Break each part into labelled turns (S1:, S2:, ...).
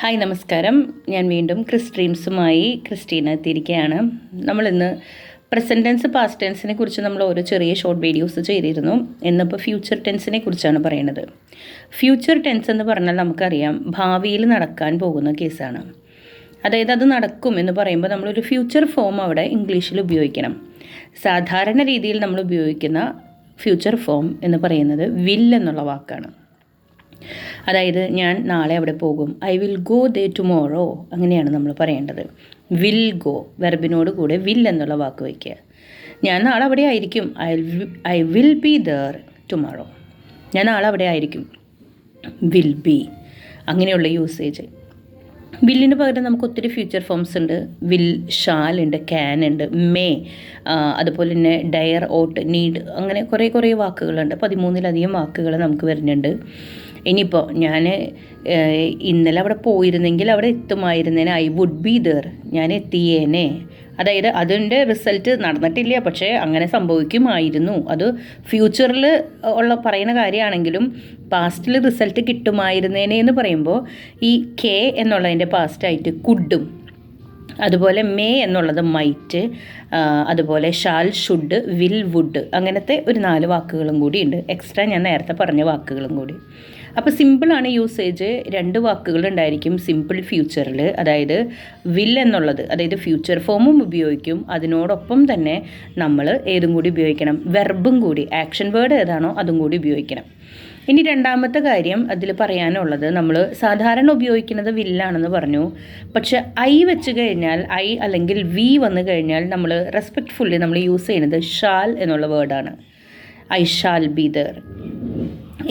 S1: Hi നമസ്കാരം. ഞാൻ വീണ്ടും ക്രിസ് ഡ്രീംസുമായി ക്രിസ്റ്റീന എത്തിയിരിക്കുകയാണ് നമ്മളിന്ന് പ്രസന്റ് ടെൻസ് പാസ്റ്റ് ടെൻസിനെ കുറിച്ച് നമ്മൾ ഓരോ ചെറിയ ഷോർട്ട് വീഡിയോസ് ചെയ്തിരുന്നു. ഇന്നിപ്പോൾ ഫ്യൂച്ചർ ടെൻസിനെ കുറിച്ചാണ് പറയുന്നത് ഫ്യൂച്ചർ ടെൻസ് എന്ന് പറഞ്ഞാൽ നമുക്കറിയാം ഭാവിയിൽ നടക്കാൻ പോകുന്ന കേസാണ്. അതായത് അത് നടക്കും എന്ന് പറയുമ്പോൾ നമ്മളൊരു ഫ്യൂച്ചർ ഫോം അവിടെ ഇംഗ്ലീഷിൽ ഉപയോഗിക്കണം. സാധാരണ രീതിയിൽ നമ്മൾ ഉപയോഗിക്കുന്ന ഫ്യൂച്ചർ ഫോം എന്ന് പറയുന്നത് വിൽ എന്നുള്ള വാക്കാണ്. അതായത് ഞാൻ നാളെ അവിടെ പോകും. I will go there tomorrow അങ്ങനെയാണ് നമ്മൾ പറയേണ്ടത്. വിൽ ഗോ വെർബിനോട് കൂടെ വിൽ എന്നുള്ള വാക്ക് വയ്ക്കുക. ഞാൻ നാളെ അവിടെ ആയിരിക്കും. I I will be there tomorrow ഞാൻ നാളെ അവിടെ ആയിരിക്കും. വിൽ ബി അങ്ങനെയുള്ള യൂസേജ് വില്ലിന് പകരം നമുക്ക് ഒത്തിരി ഫ്യൂച്ചർ ഫോംസ് ഉണ്ട്. വിൽ ഷാൽ ഉണ്ട് ക്യാൻ ഉണ്ട് മേ അതുപോലെ തന്നെ ഡയർ ഓട്ട് നീഡ് അങ്ങനെ കുറേ കുറേ വാക്കുകളുണ്ട്. പതിമൂന്നിലധികം വാക്കുകൾ നമുക്ക് വരുന്നുണ്ട്. ഇനിയിപ്പോൾ ഞാൻ ഇന്നലെ അവിടെ പോയിരുന്നെങ്കിൽ അവിടെ എത്തുമായിരുന്നേനെ. ഐ വുഡ് ബി ദർ ഞാൻ എത്തിയേനെ. അതായത് അതിന്റെ റിസൾട്ട് നടന്നിട്ടില്ല. പക്ഷേ അങ്ങനെ സംഭവിക്കുമായിരുന്നു. അത് ഫ്യൂച്ചറിൽ ഉള്ള പറയുന്ന കാര്യമാണെങ്കിലും പാസ്റ്റിൽ റിസൾട്ട് കിട്ടുമായിരുന്നേനെ എന്ന് പറയുമ്പോൾ ഈ കെ എന്നുള്ളതിന്റെ പാസ്റ്റായിട്ട് കുഡും അതുപോലെ മേ എന്നുള്ളത് മൈറ്റ് അതുപോലെ ഷാൽ ഷുഡ് വിൽ വുഡ് അങ്ങനത്തെ ഒരു നാല് വാക്കുകളും കൂടി ഉണ്ട്. എക്സ്ട്രാ ഞാൻ നേരത്തെ പറഞ്ഞ വാക്കുകളും കൂടി. അപ്പോൾ സിമ്പിളാണ് യൂസേജ്. രണ്ട് വാക്കുകൾ ഉണ്ടായിരിക്കും സിമ്പിൾ ഫ്യൂച്ചറിൽ. അതായത് വിൽ എന്നുള്ളത് അതായത് ഫ്യൂച്ചർ ഫോമും ഉപയോഗിക്കും. അതിനോടൊപ്പം തന്നെ നമ്മൾ ഏതും കൂടി ഉപയോഗിക്കണം. വെർബും കൂടി ആക്ഷൻ വേർഡ് ഏതാണോ അതും കൂടി ഉപയോഗിക്കണം. ഇനി രണ്ടാമത്തെ കാര്യം അതിൽ പറയാനുള്ളത് നമ്മൾ സാധാരണ ഉപയോഗിക്കുന്നത് വില്ലാണെന്ന് പറഞ്ഞു. പക്ഷെ ഐ വെച്ച് കഴിഞ്ഞാൽ ഐ അല്ലെങ്കിൽ വി വന്നു കഴിഞ്ഞാൽ നമ്മൾ റെസ്പെക്റ്റ്ഫുള്ളി നമ്മൾ യൂസ് ചെയ്യുന്നത് ഷാൽ എന്നുള്ള വേർഡാണ്. I shall be there.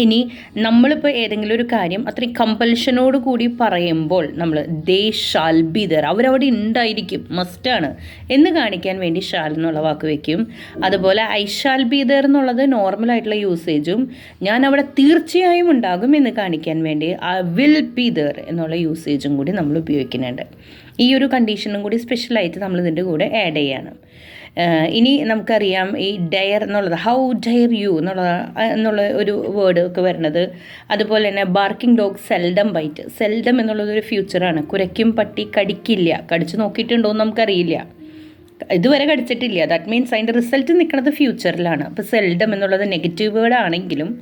S1: ഇനി നമ്മളിപ്പോൾ ഏതെങ്കിലും ഒരു കാര്യം അത്രയും കമ്പൽഷനോട് കൂടി പറയുമ്പോൾ നമ്മൾ ദേ ഷാൽ ബി ദർ അവരവിടെ ഉണ്ടായിരിക്കും മസ്റ്റാണ് എന്ന് കാണിക്കാൻ വേണ്ടി ഷാൽ എന്നുള്ള വാക്ക് വയ്ക്കും അതുപോലെ ഐ ഷാൽ ബി ദർ എന്നുള്ളത് നോർമലായിട്ടുള്ള യൂസേജും ഞാൻ അവിടെ തീർച്ചയായും ഉണ്ടാകും എന്ന് കാണിക്കാൻ വേണ്ടി ഐ വിൽ ബി ദർ എന്നുള്ള യൂസേജും കൂടി നമ്മൾ ഉപയോഗിക്കുന്നുണ്ട്. ഈ ഒരു കണ്ടീഷനും കൂടി സ്പെഷ്യലായിട്ട് നമ്മൾ ഇതിന്റെ കൂടെ ആഡ് ചെയ്യണം. ഇനി നമുക്കറിയാം ഈ ഡയർ എന്നുള്ളത് ഹൗ ഡയർ യു എന്നുള്ള എന്നുള്ള ഒരു വേർഡ് ഒക്കെ വരുന്നത്. അതുപോലെ തന്നെ barking dog seldom bite seldom എന്നുള്ളത് ഒരു ഫ്യൂച്ചറാണ് കുരയ്ക്കും പട്ടി കടിക്കില്ല. കടിച്ചു നോക്കിയിട്ടുണ്ടോ എന്ന് നമുക്കറിയില്ല. ഇതുവരെ കടിച്ചിട്ടില്ല. ദാറ്റ് മീൻസ് അതിന്റെ റിസൾട്ട് നിൽക്കുന്നത് ഫ്യൂച്ചറിലാണ് അപ്പോൾ സെൽഡം എന്നുള്ളത് negative വേർഡാണെങ്കിലും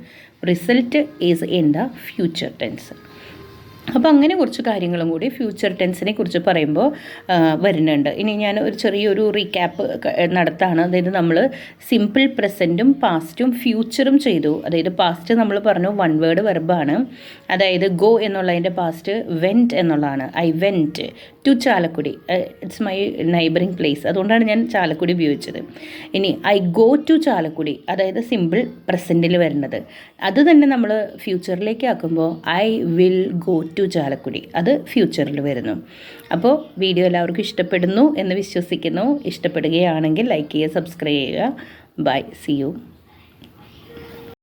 S1: result is in the future tense അപ്പോൾ അങ്ങനെ കുറച്ച് കാര്യങ്ങളും കൂടി ഫ്യൂച്ചർ ടെൻസിനെ കുറിച്ച് പറയുമ്പോൾ വരുന്നുണ്ട്. ഇനി ഞാൻ ഒരു ചെറിയൊരു റീക്യാപ്പ് നടത്താണ്. അതായത് നമ്മൾ സിമ്പിൾ പ്രസന്റും പാസ്റ്റും ഫ്യൂച്ചറും ചെയ്തു. അതായത് പാസ്റ്റ് നമ്മൾ പറഞ്ഞു വൺ വേർഡ് വെർബാണ് അതായത് ഗോ എന്നുള്ളതിന്റെ പാസ്റ്റ് വെന്റ് എന്നുള്ളതാണ്. I went to Chalakudy. It's my neighbouring place അതുകൊണ്ടാണ് ഞാൻ ചാലക്കുടി ഉപയോഗിച്ചത്. ഇനി ഐ ഗോ ടു ചാലക്കുടി. അതായത് സിമ്പിൾ പ്രസന്റിൽ വരുന്നത്. അത് തന്നെ നമ്മൾ ഫ്യൂച്ചറിലേക്ക് ആക്കുമ്പോൾ I will go to Chalakudy. അത് ഫ്യൂച്ചറിൽ വരുന്നു. അപ്പോൾ വീഡിയോ എല്ലാവർക്കും ഇഷ്ടപ്പെടുന്നു എന്ന് വിശ്വസിക്കുന്നു. ഇഷ്ടപ്പെടുകയാണെങ്കിൽ ലൈക്ക് ചെയ്യുക സബ്സ്ക്രൈബ് ചെയ്യുക. By C U